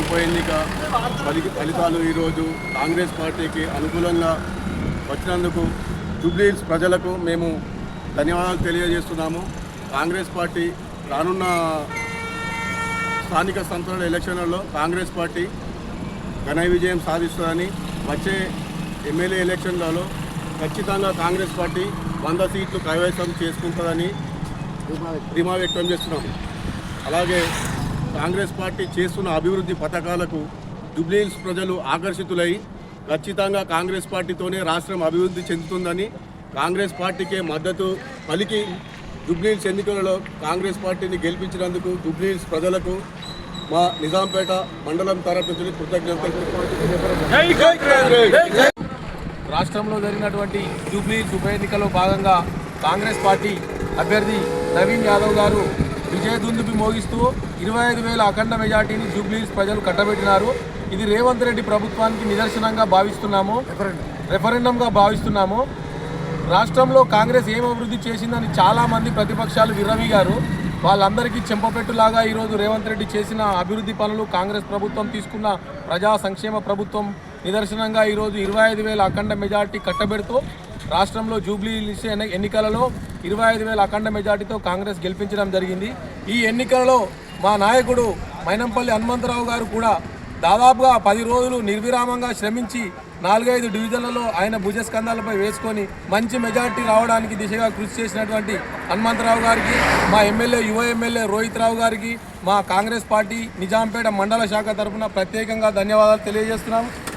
ఉప ఎన్నిక ఫలి ఫలితాలు ఈరోజు కాంగ్రెస్ పార్టీకి అనుకూలంగా వచ్చినందుకు జూబ్లీహిల్స్ ప్రజలకు మేము ధన్యవాదాలు తెలియజేస్తున్నాము. కాంగ్రెస్ పార్టీ రానున్న స్థానిక సంస్థల ఎలక్షన్లలో కాంగ్రెస్ పార్టీ ఘన విజయం సాధిస్తుందని వచ్చే ఎమ్మెల్యే ఎలక్షన్లలో ఖచ్చితంగా కాంగ్రెస్ పార్టీ వంద సీట్లు కైవసం చేసుకుంటుందని ధీమా వ్యక్తం చేస్తున్నాము అలాగే కాంగ్రెస్ పార్టీ చేస్తున్న అభివృద్ధి పథకాలకు జూబ్లీహిల్స్ ప్రజలు ఆకర్షితులై ఖచ్చితంగా కాంగ్రెస్ పార్టీతోనే రాష్ట్రం అభివృద్ధి చెందుతుందని కాంగ్రెస్ పార్టీకే మద్దతు పలికి జూబ్లీహిల్స్ ఎన్నికలలో కాంగ్రెస్ పార్టీని గెలిపించినందుకు జూబ్లీహిల్స్ ప్రజలకు మా నిజాంపేట మండలం తరపు నుంచి కృతజ్ఞతలు రాష్ట్రంలో జరిగినటువంటి జూబ్లీ ఉప ఎన్నికలో భాగంగా కాంగ్రెస్ పార్టీ అభ్యర్థి నవీన్ యాదవ్ గారు విజయ దుందుబి మోగిస్తూ ఇరవై ఐదు వేల అఖండ మెజార్టీని జూబ్లీస్ ప్రజలు కట్టబెట్టినారు. ఇది రేవంత్ రెడ్డి ప్రభుత్వానికి నిదర్శనంగా భావిస్తున్నాము. రెఫరెండంగా భావిస్తున్నాము. రాష్ట్రంలో కాంగ్రెస్ ఏం అభివృద్ధి చేసిందని చాలామంది ప్రతిపక్షాలు విర్రవీగారు. వాళ్ళందరికీ చెంపపెట్టులాగా ఈరోజు రేవంత్ రెడ్డి చేసిన అభివృద్ధి పనులు కాంగ్రెస్ ప్రభుత్వం తీసుకున్న ప్రజా సంక్షేమ ప్రభుత్వం నిదర్శనంగా ఈరోజు ఇరవై ఐదు వేల అఖండ మెజార్టీ కట్టబెడుతూ రాష్ట్రంలో జూబ్లీ ఎన్నికలలో ఇరవై ఐదు వేల అఖండ మెజార్టీతో కాంగ్రెస్ గెలిపించడం జరిగింది. ఈ ఎన్నికలలో మా నాయకుడు మైనంపల్లి హనుమంతరావు గారు కూడా దాదాపుగా పది రోజులు నిర్విరామంగా శ్రమించి నాలుగైదు డివిజన్లలో ఆయన భుజస్కంధాలపై వేసుకొని మంచి మెజార్టీ రావడానికి దిశగా కృషి చేసినటువంటి హనుమంతరావు గారికి మా ఎమ్మెల్యే యువ ఎమ్మెల్యే రోహిత్ రావు గారికి మా కాంగ్రెస్ పార్టీ నిజాంపేట మండల శాఖ తరఫున ప్రత్యేకంగా ధన్యవాదాలు తెలియజేస్తున్నాము